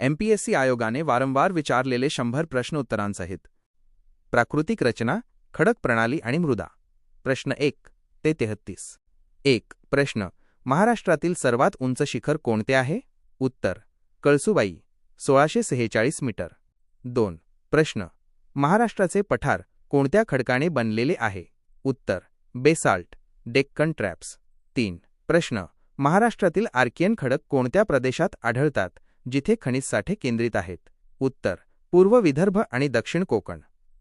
MPSC आयोगाने वारंवार विचारलेले शंभर प्रश्न उत्तरांसहित. प्राकृतिक रचना खडक प्रणाली आणि मृदा. प्रश्न एक ते तेहत्तीस. एक प्रश्न महाराष्ट्रातील सर्वात उंच शिखर कोणते आहे? उत्तर कळसुबाई सोळाशे सेहेचाळीस मीटर. दोन प्रश्न महाराष्ट्राचे पठार कोणत्या खडकाने बनलेले आहे? उत्तर बेसाल्ट डेक्कन ट्रॅप्स. तीन प्रश्न महाराष्ट्रातील आर्कियन खडक कोणत्या प्रदेशात आढळतात? जिथे खनिज साठे केंद्रित आहेत. उत्तर पूर्व विदर्भ आणि दक्षिण कोकण.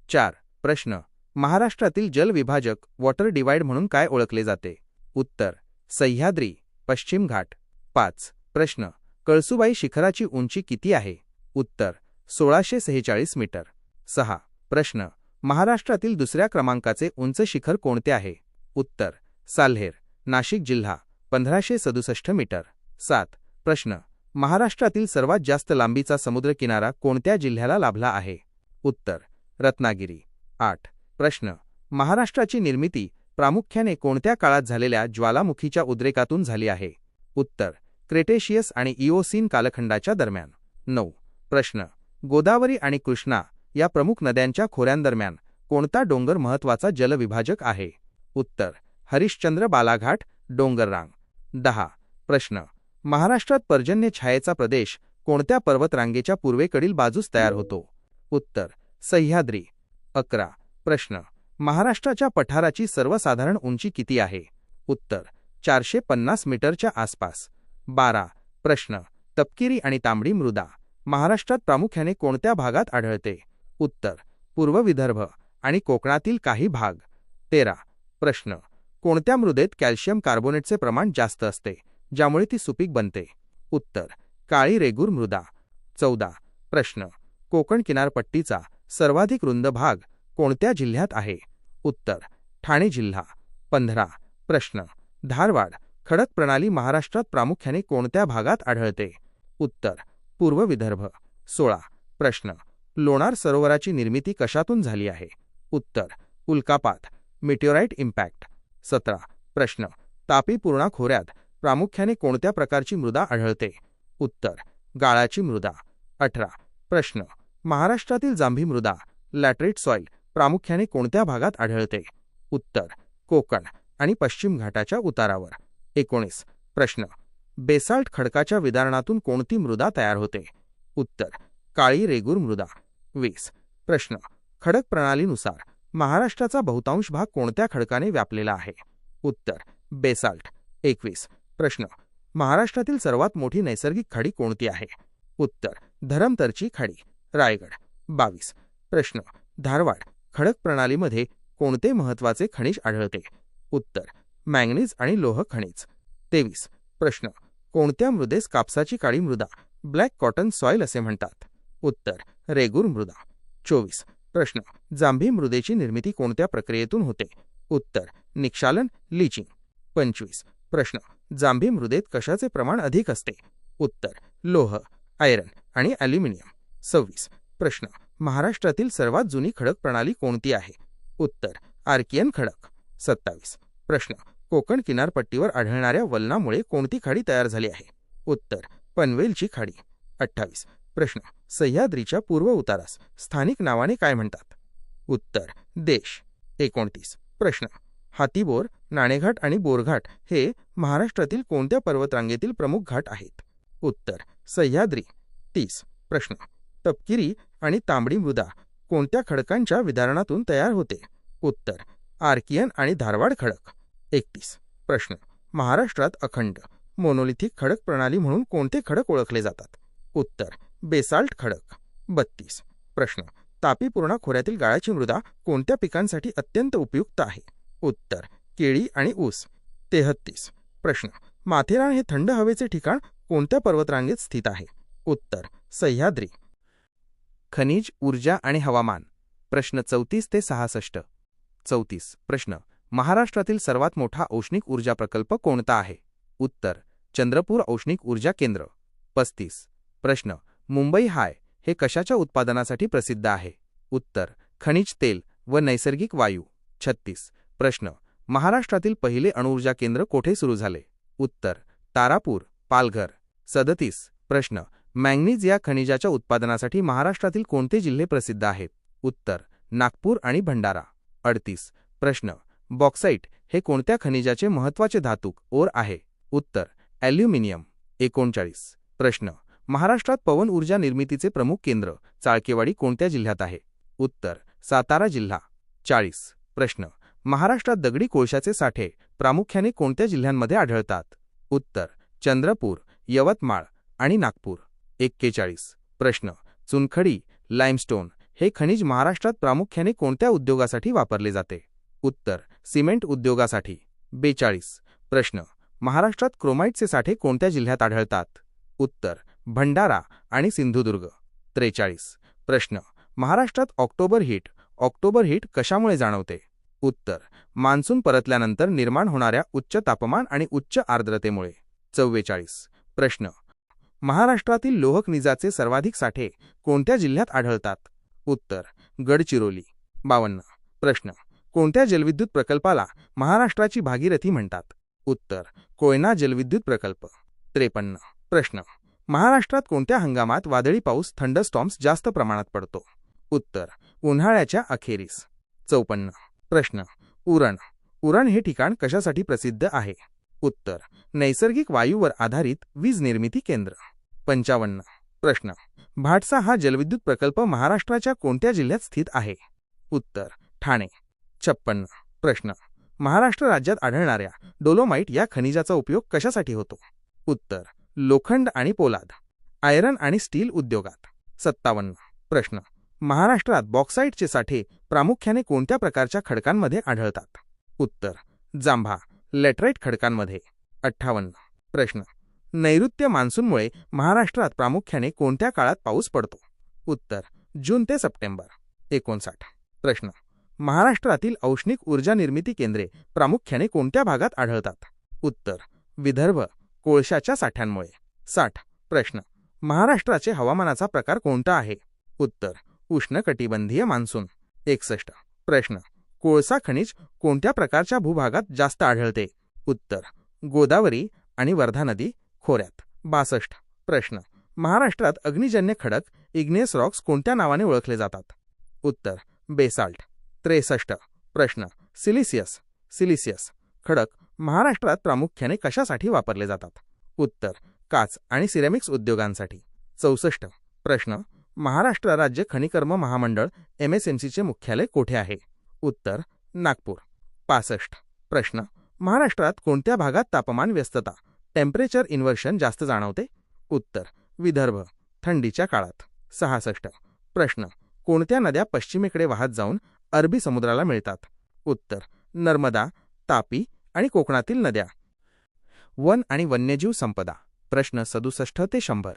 चार प्रश्न महाराष्ट्रातील जलविभाजक वॉटर डिवाइड म्हणून काय ओळखले जाते? उत्तर सह्याद्री पश्चिम घाट. पाच प्रश्न कळसुबाई शिखराची उंची किती आहे? उत्तर सोळाशे सेहेचाळीस मीटर. सहा प्रश्न महाराष्ट्रातील दुसऱ्या क्रमांकाचे उंच शिखर कोणते आहे? उत्तर साल्हेर नाशिक जिल्हा पंधराशे सदुसष्ट मीटर. सात प्रश्न महाराष्ट्रातील सर्वात जास्त लांबीचा समुद्रकिनारा कोणत्या जिल्ह्याला लाभला आहे? उत्तर रत्नागिरी. आठ प्रश्न. महाराष्ट्राची निर्मिती प्रामुख्याने कोणत्या काळात झालेल्या ज्वालामुखीच्या उद्रेकातून झाली आहे? उत्तर क्रेटेशियस आणि इओसीन कालखंडाच्या दरम्यान. नऊ प्रश्न. गोदावरी आणि कृष्णा या प्रमुख नद्यांच्या खोऱ्यांदरम्यान कोणता डोंगर महत्त्वाचा जलविभाजक आहे? उत्तर हरिश्चंद्र बालाघाट डोंगररांग. दहा प्रश्न. महाराष्ट्रात पर्जन्य छायेचा प्रदेश कोणत्या पर्वतरांगेच्या पूर्वेकडील बाजूस तयार होतो? उत्तर सह्याद्री. अकरा प्रश्न. महाराष्ट्राच्या पठाराची सर्वसाधारण उंची किती आहे? उत्तर चारशे पन्नास मीटरच्या आसपास. बारा प्रश्न. तपकिरी आणि तांबडी मृदा. महाराष्ट्रात प्रामुख्याने कोणत्या भागात आढळते? उत्तर पूर्व विदर्भ आणि कोकणातील काही भाग. तेरा प्रश्न. कोणत्या मृदेत कॅल्शियम कार्बोनेटचे प्रमाण जास्त असते? ज्यामुळे ती सुपीक बनते. उत्तर काळी रेगूर मृदा. चौदा प्रश्न कोकण किनारपट्टीचा सर्वाधिक रुंद भाग कोणत्या जिल्ह्यात आहे? उत्तर ठाणे जिल्हा. पंधरा प्रश्न धारवाड खडक प्रणाली महाराष्ट्रात प्रामुख्याने कोणत्या भागात आढळते? उत्तर पूर्व विदर्भ. सोळा प्रश्न लोणार सरोवराची निर्मिती कशातून झाली आहे? उत्तर उल्कापात मिटिओराईट इम्पॅक्ट सतरा प्रश्न तापी पूर्णा खोऱ्यात प्रामुख्याने कोणत्या प्रकारची मृदा आढळते? उत्तर गाळाची मृदा. अठरा प्रश्न महाराष्ट्रातील जांभी मृदा लॅटरेट सॉइल प्रामुख्याने कोणत्या भागात आढळते? उत्तर कोकण आणि पश्चिम घाटाच्या उतारावर. एकोणीस प्रश्न बेसाल्ट खडकाच्या विदारणातून कोणती मृदा तयार होते? उत्तर काळी रेगूर मृदा. वीस प्रश्न खडक प्रणालीनुसार महाराष्ट्राचा बहुतांश भाग कोणत्या खडकाने व्यापलेला आहे? उत्तर बेसाल्ट. एकवीस प्रश्न. महाराष्ट्रातील सर्वात मोठी नैसर्गिक खाडी कोणती आहे? उत्तर धरमतरची खाडी. रायगड. बावीस. प्रश्न धारवाड. खडक प्रणालीमध्ये कोणते महत्त्वाचे खनिज आढळते? उत्तर मॅंगनीज आणि लोह खनिज. तेवीस. प्रश्न कोणत्या मृदेस कापसाची काळी मृदा ब्लॅक कॉटन सॉइल असे म्हणतात? उत्तर रेगूर मृदा. चोवीस. प्रश्न जांभी मृदेची निर्मिती कोणत्या प्रक्रियेतून होते? उत्तर निक्षालन लिचिंग. पंचवीस. प्रश्न जांभी मृदेत कशाचे प्रमाण अधिक असते? उत्तर लोह आयरन आणि ॲल्युमिनियम. सव्वीस प्रश्न महाराष्ट्रातील सर्वात जुनी खडक प्रणाली कोणती आहे? उत्तर आर्कियन खडक. सत्तावीस प्रश्न कोकण किनारपट्टीवर आढळणाऱ्या वलनामुळे कोणती खाडी तयार झाली आहे? उत्तर पनवेलची खाडी. अठ्ठावीस प्रश्न सह्याद्रीच्या पूर्व उतारास स्थानिक नावाने काय म्हणतात? उत्तर देश. एकोणतीस प्रश्न हातीबोर नाणेघाट आणि बोरघाट हे महाराष्ट्रातील कोणत्या पर्वतरांगेतील प्रमुख घाट आहेत? उत्तर सह्याद्री. तीस प्रश्न. तपकिरी आणि तांबडी मृदा कोणत्या खडकांच्या विदारणातून तयार होते? उत्तर आर्कियन आणि धारवाड खडक. एकतीस प्रश्न. महाराष्ट्रात अखंड मोनोलिथिक खडक प्रणाली म्हणून कोणते खडक ओळखले जातात? उत्तर बेसाल्ट खडक. बत्तीस प्रश्न. तापीपूर्णा खोऱ्यातील गाळाची मृदा कोणत्या पिकांसाठी अत्यंत उपयुक्त आहे? उत्तर केळी आणि ऊस. तेहत्तीस. प्रश्न माथेरान हे थंड हवेचे ठिकाण कोणत्या पर्वतरांगेत स्थित आहे? उत्तर सह्याद्री. खनिज ऊर्जा आणि हवामान. प्रश्न चौतीस ते सहासष्ट. चौतीस. प्रश्न महाराष्ट्रातील सर्वात मोठा औष्णिक ऊर्जा प्रकल्प कोणता आहे? उत्तर चंद्रपूर औष्णिक ऊर्जा केंद्र. पस्तीस. प्रश्न मुंबई हाय हे कशाच्या उत्पादनासाठी प्रसिद्ध आहे? उत्तर खनिज तेल व नैसर्गिक वायू. छत्तीस. प्रश्न. महाराष्ट्रातील पहिले अणुऊर्जा केंद्र कोठे सुरू झाले? उत्तर. तारापूर पालघर. सदतीस. प्रश्न. मॅंगनीज या खनिजाच्या उत्पादनासाठी महाराष्ट्रातील कोणते जिल्हे प्रसिद्ध आहेत? उत्तर. नागपूर आणि भंडारा. अडतीस. प्रश्न. बॉक्साईट हे कोणत्या खनिजाचे महत्त्वाचे धातूक ओर आहे? उत्तर. ॲल्युमिनियम. एकोणचाळीस. प्रश्न. महाराष्ट्रात पवन ऊर्जा निर्मितीचे प्रमुख केंद्र चाळकेवाडी कोणत्या जिल्ह्यात आहे? उत्तर. सातारा जिल्हा. चाळीस. प्रश्न. महाराष्ट्रात दगडी कोळशाचे साठे प्रामुख्याने कोणत्या जिल्ह्यांमध्ये आढळतात? उत्तर चंद्रपूर यवतमाळ आणि नागपूर. एक्केचाळीस. प्रश्न चुनखडी लाईमस्टोन हे खनिज महाराष्ट्रात प्रामुख्याने कोणत्या उद्योगासाठी वापरले जाते? उत्तर सिमेंट उद्योगासाठी. बेचाळीस. प्रश्न महाराष्ट्रात क्रोमाइटचे साठे कोणत्या जिल्ह्यात आढळतात? उत्तर भंडारा आणि सिंधुदुर्ग. त्रेचाळीस. प्रश्न महाराष्ट्रात ऑक्टोबर हिट ऑक्टोबर हिट कशामुळे जाणवते? उत्तर. मान्सून परतल्यानंतर निर्माण होणाऱ्या उच्च तापमान आणि उच्च आर्द्रतेमुळे. चव्वेचाळीस. प्रश्न. महाराष्ट्रातील लोहकनिजाचे सर्वाधिक साठे कोणत्या जिल्ह्यात आढळतात? उत्तर. गडचिरोली. बावन्न. प्रश्न. कोणत्या जलविद्युत प्रकल्पाला महाराष्ट्राची भागीरथी म्हणतात? उत्तर. कोयना जलविद्युत प्रकल्प. त्रेपन्न. प्रश्न. महाराष्ट्रात कोणत्या हंगामात वादळी पाऊस थंडस्टॉम्स जास्त प्रमाणात पडतो? उत्तर. उन्हाळ्याच्या अखेरीस. चौपन्न. प्रश्न. उरण. उरण हे ठिकाण कशासाठी प्रसिद्ध आहे? उत्तर. नैसर्गिक वायूवर आधारित वीज निर्मिती केंद्र. पंचावन्न. प्रश्न. भाटसा हा जलविद्युत प्रकल्प महाराष्ट्राच्या कोणत्या जिल्ह्यात स्थित आहे? उत्तर. ठाणे. छप्पन्न. प्रश्न. महाराष्ट्र राज्यात आढळणाऱ्या डोलोमाइट या खनिजाचा उपयोग कशासाठी होतो? उत्तर. लोखंड आणि पोलाद. आयरन आणि स्टील उद्योगात. सत्तावन्न. प्रश्न. महाराष्ट्रात बॉक्साईटचे साठे प्रामुख्याने कोणत्या प्रकारच्या खडकांमध्ये आढळतात? उत्तर जांभा लेटराईट खडकांमध्ये. अठ्ठावन्न. प्रश्न. नैऋत्य मान्सूनमुळे महाराष्ट्रात प्रामुख्याने कोणत्या काळात पाऊस पडतो? उत्तर जून ते सप्टेंबर. एकोणसाठ. प्रश्न. महाराष्ट्रातील औष्णिक ऊर्जा निर्मिती केंद्रे प्रामुख्याने कोणत्या भागात आढळतात? उत्तर विदर्भ कोळशाच्या साठ्यांमुळे. साठ. प्रश्न. महाराष्ट्राचे हवामानाचा प्रकार कोणता आहे? उत्तर उष्णकटिबंधीय मान्सून. एकसष्ट. प्रश्न. कोळसा खनिज कोणत्या प्रकारच्या भूभागात जास्त आढळते? उत्तर. गोदावरी आणि वर्धा नदी खोऱ्यात. बासष्ट. प्रश्न. महाराष्ट्रात अग्निजन्य खडक इग्नेस रॉक्स कोणत्या नावाने ओळखले जातात? उत्तर. बेसाल्ट. त्रेसष्ट. प्रश्न. सिलिसियस सिलिसियस खडक महाराष्ट्रात प्रामुख्याने कशासाठी वापरले जातात? उत्तर. काच आणि सिरेमिक्स उद्योगांसाठी. चौसष्ट. प्रश्न. महाराष्ट्र राज्य खनिकर्म महामंडळ एमएसएमसीचे मुख्यालय कोठे आहे? उत्तर नागपूर. पासष्ट. प्रश्न. महाराष्ट्रात कोणत्या भागात तापमान व्यस्तता? टेम्परेचर इन्व्हर्शन जास्त जाणवते? उत्तर. विदर्भ. थंडीच्या काळात. सहासष्ट. प्रश्न. कोणत्या नद्या पश्चिमेकडे वाहत जाऊन अरबी समुद्राला मिळतात? उत्तर. नर्मदा तापी आणि कोकणातील नद्या. वन आणि वन्यजीव संपदा. प्रश्न सदुसष्ट ते शंभर.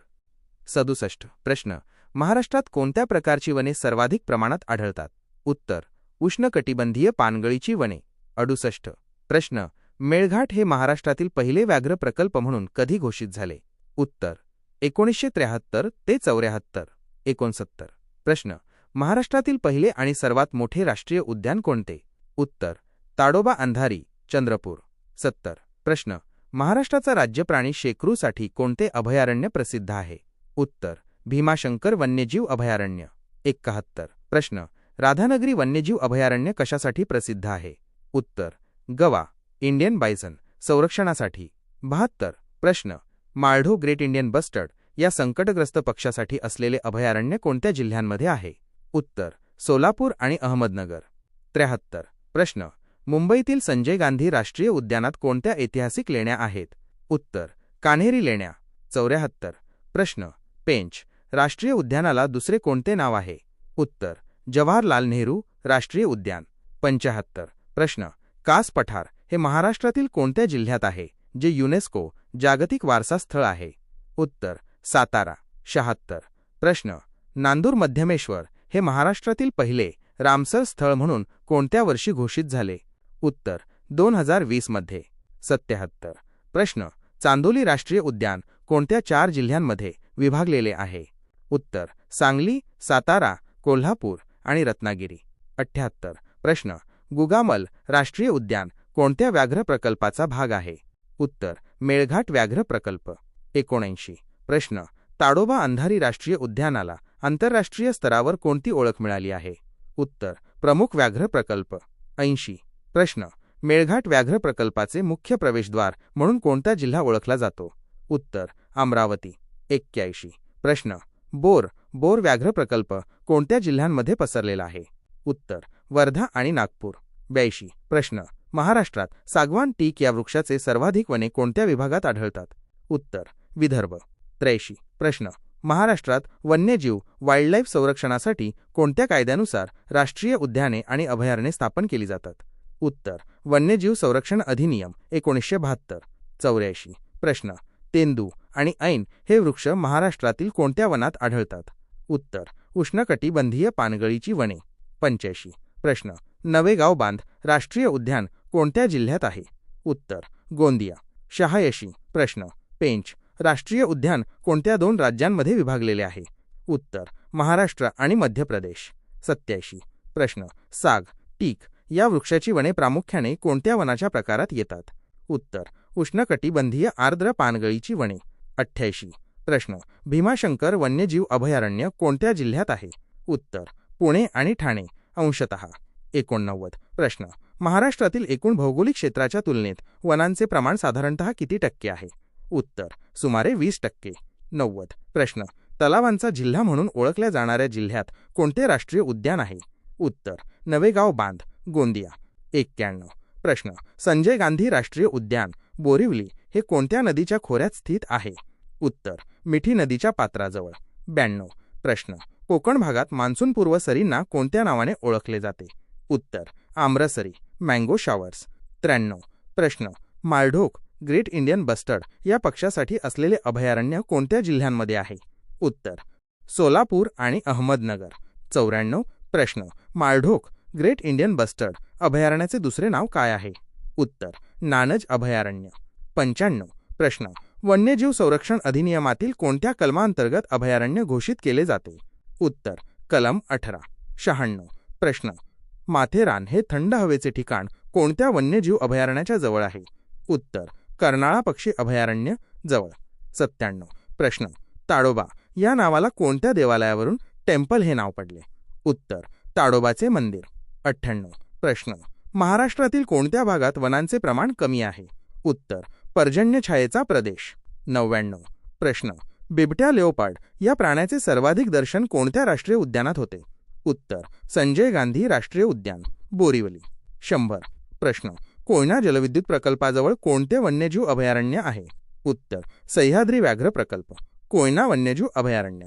सदुसष्ट. प्रश्न. महाराष्ट्रात कोणत्या प्रकारची वने सर्वाधिक प्रमाणात आढळतात? उत्तर उष्णकटिबंधीय पानगळीची वने. अडुसष्ट प्रश्न मेळघाट हे महाराष्ट्रातील पहिले व्याघ्र प्रकल्प म्हणून कधी घोषित झाले? उत्तर एकोणीसशे त्र्याहत्तर ते चौऱ्याहत्तर एकोणसत्तर. प्रश्न महाराष्ट्रातील पहिले आणि सर्वात मोठे राष्ट्रीय उद्यान कोणते? उत्तर ताडोबा अंधारी चंद्रपूर. सत्तर प्रश्न महाराष्ट्राचा राज्य प्राणी शेकरूसाठी कोणते अभयारण्य प्रसिद्ध आहे? उत्तर भीमाशंकर वन्यजीव अभयारण्य. एकाहत्तर. प्रश्न. राधानगरी वन्यजीव अभयारण्य कशासाठी प्रसिद्ध आहे? उत्तर. गवा. इंडियन बायझन संरक्षणासाठी. बहात्तर. प्रश्न. माळढो ग्रेट इंडियन बस्टर्ड या संकटग्रस्त पक्षासाठी असलेले अभयारण्य कोणत्या जिल्ह्यांमध्ये आहे? उत्तर. सोलापूर आणि अहमदनगर. त्र्याहत्तर. प्रश्न. मुंबईतील संजय गांधी राष्ट्रीय उद्यानात कोणत्या ऐतिहासिक लेण्या आहेत? उत्तर. कान्हेरी लेण्या. चौऱ्याहत्तर. प्रश्न. पेंच. राष्ट्रीय उद्यानाला दुसरे कोणते नाव आहे? उत्तर जवाहरलाल नेहरू राष्ट्रीय उद्यान. पंचाहत्तर प्रश्न कास पठार हे महाराष्ट्रातील कोणत्या जिल्ह्यात आहे जे युनेस्को जागतिक वारसा स्थळ आहे? उत्तर सातारा. शहात्तर प्रश्न नांदूर मध्यमेश्वर हे महाराष्ट्रातील पहिले रामसर स्थळ म्हणून कोणत्या वर्षी घोषित झाले? उत्तर दोन हजार वीसमध्ये सत्याहत्तर प्रश्न चांदोली राष्ट्रीय उद्यान कोणत्या चार जिल्ह्यांमध्ये विभागलेले आहे? उत्तर सांगली सातारा कोल्हापूर आणि रत्नागिरी. अठ्ठ्याहत्तर प्रश्न गुगामल राष्ट्रीय उद्यान कोणत्या व्याघ्र प्रकल्पाचा भाग आहे? उत्तर मेळघाट व्याघ्र प्रकल्प. एकोणऐंशी. प्रश्न ताडोबा अंधारी राष्ट्रीय उद्यानाला आंतरराष्ट्रीय स्तरावर कोणती ओळख मिळाली आहे? उत्तर प्रमुख व्याघ्र प्रकल्प. ऐंशी. प्रश्न मेळघाट व्याघ्र प्रकल्पाचे मुख्य प्रवेशद्वार म्हणून कोणता जिल्हा ओळखला जातो? उत्तर अमरावती. एक्क्याऐंशी. प्रश्न बोर बोर व्याघ्र प्रकल्प कोणत्या जिल्ह्यांमध्ये पसरलेला आहे? उत्तर वर्धा आणि नागपूर. ब्याऐंशी प्रश्न महाराष्ट्रात सागवान टीक या वृक्षाचे सर्वाधिक वने कोणत्या विभागात आढळतात? उत्तर विदर्भ. त्र्याऐंशी प्रश्न महाराष्ट्रात वन्यजीव वाईल्डलाईफ संरक्षणासाठी कोणत्या कायद्यानुसार राष्ट्रीय उद्याने आणि अभयारण्ये स्थापन केली जातात? उत्तर वन्यजीव संरक्षण अधिनियम एकोणीसशे बहात्तर. चौऱ्याऐंशी प्रश्न तेंदू आणि ऐन हे वृक्ष महाराष्ट्रातील कोणत्या वनात आढळतात? उत्तर उष्णकटिबंधीय पानगळीची वने. पंच्याऐंशी प्रश्न नवेगाव बांध राष्ट्रीय उद्यान कोणत्या जिल्ह्यात आहे? उत्तर गोंदिया. शहायशी प्रश्न पेंच राष्ट्रीय उद्यान कोणत्या दोन राज्यांमध्ये विभागलेले आहे? उत्तर महाराष्ट्र आणि मध्य प्रदेश सत्याऐंशी प्रश्न साग टीक या वृक्षाची वने प्रामुख्याने कोणत्या वनाच्या प्रकारात येतात? उत्तर उष्णकटिबंधीय आर्द्र पानगळीची वने अठ्ठ्याऐंशी. प्रश्न. भीमाशंकर वन्यजीव अभयारण्य कोणत्या जिल्ह्यात आहे? उत्तर. पुणे आणि ठाणे. अंशतः. एकोणनव्वद. प्रश्न. महाराष्ट्रातील एकूण भौगोलिक क्षेत्राच्या तुलनेत वनांचे प्रमाण साधारणतः किती टक्के आहे? उत्तर. सुमारे वीस टक्के. नव्वद. प्रश्न. तलावांचा जिल्हा म्हणून ओळखल्या जाणाऱ्या जिल्ह्यात कोणते राष्ट्रीय उद्यान आहे? उत्तर. नवेगाव बांध. गोंदिया. एक्क्याण्णव. प्रश्न. संजय गांधी राष्ट्रीय उद्यान बोरिवली हे कोणत्या नदीच्या खोऱ्यात स्थित आहे? उत्तर मिठी नदीच्या पात्राजवळ. ब्याण्णव. प्रश्न. कोकण भागात मान्सूनपूर्व सरींना कोणत्या नावाने ओळखले जाते? उत्तर आम्रसरी मँगो शॉवर्स. त्र्याण्णव. प्रश्न. माळढोक ग्रेट इंडियन बस्टर्ड या पक्षासाठी असलेले अभयारण्य कोणत्या जिल्ह्यांमध्ये आहे? उत्तर सोलापूर आणि अहमदनगर. चौऱ्याण्णव. प्रश्न. माळढोक ग्रेट इंडियन बस्टर्ड अभयारण्याचे दुसरे नाव काय आहे? उत्तर नानज अभयारण्य. पंच्याण्णव. प्रश्न. वन्यजीव संरक्षण अधिनियमातील कोणत्या कलमांतर्गत अभयारण्य घोषित केले जाते? उत्तर. कलम अठरा. शहाण्णव. प्रश्न. माथेरान हे थंड हवेचे ठिकाण कोणत्या वन्यजीव अभयारण्याच्या जवळ आहे? उत्तर. कर्नाळा पक्षी अभयारण्य जवळ. सत्त्याण्णव. प्रश्न. ताडोबा. या नावाला कोणत्या देवालयावरून टेम्पल हे नाव पडले? उत्तर. ताडोबाचे मंदिर. अठ्ठ्याण्णव. प्रश्न. महाराष्ट्रातील कोणत्या भागात वनांचे प्रमाण कमी आहे? उत्तर पर्जन्यछायेचा प्रदेश. नव्याण्णव. प्रश्न बिबट्या लेओपार्ड या प्राण्याचे सर्वाधिक दर्शन कोणत्या राष्ट्रीय उद्यानात होते? उत्तर संजय गांधी राष्ट्रीय उद्यान बोरिवली. शंभर. प्रश्न कोयना जलविद्युत प्रकल्पाजवळ कोणते वन्यजीव अभयारण्य आहे? उत्तर सह्याद्री व्याघ्र प्रकल्प. कोयना वन्यजीव अभयारण्य.